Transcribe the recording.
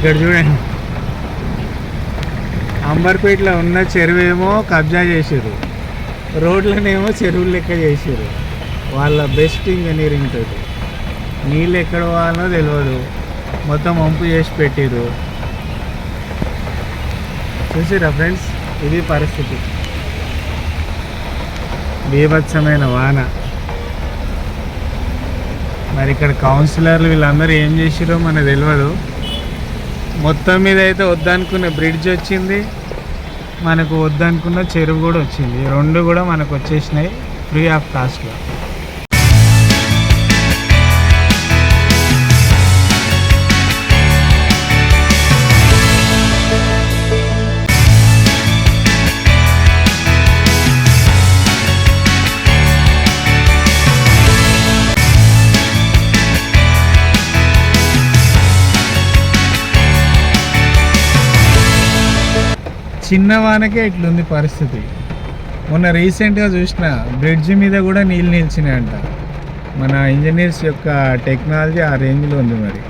ఇక్కడ చూడండి. అంబర్పేటలో ఉన్న చెరువు ఏమో కబ్జా చేసారు రోడ్లనేమో చెరువులు లెక్క చేసారు వాళ్ళ బెస్ట్ ఇంజనీరింగ్ తోటి. నీళ్ళు ఎక్కడ పోవాలో తెలియదు మొత్తం వంపు చేసి పెట్టారు చూసిరా ఫ్రెండ్స్? ఇది పరిస్థితి. బీభత్సమైన వాన. మరి ఇక్కడ కౌన్సిలర్లు వీళ్ళందరూ ఏం చేసిరో మనకు తెలియదు మొత్తం మీద అయితే వద్దనుకున్న బ్రిడ్జ్ వచ్చింది. మనకు వద్దనుకున్న చెరువు కూడా వచ్చింది. రెండు కూడా మనకు వచ్చేసినాయి ఫ్రీ ఆఫ్ కాస్ట్లో చిన్నవానకే ఇట్లుంది పరిస్థితి. మొన్న రీసెంట్గా చూసిన బ్రిడ్జ్ మీద కూడా నీళ్ళు నిలిచినాయంట. మన ఇంజనీర్స్ యొక్క టెక్నాలజీ ఆ రేంజ్లో ఉంది మరి.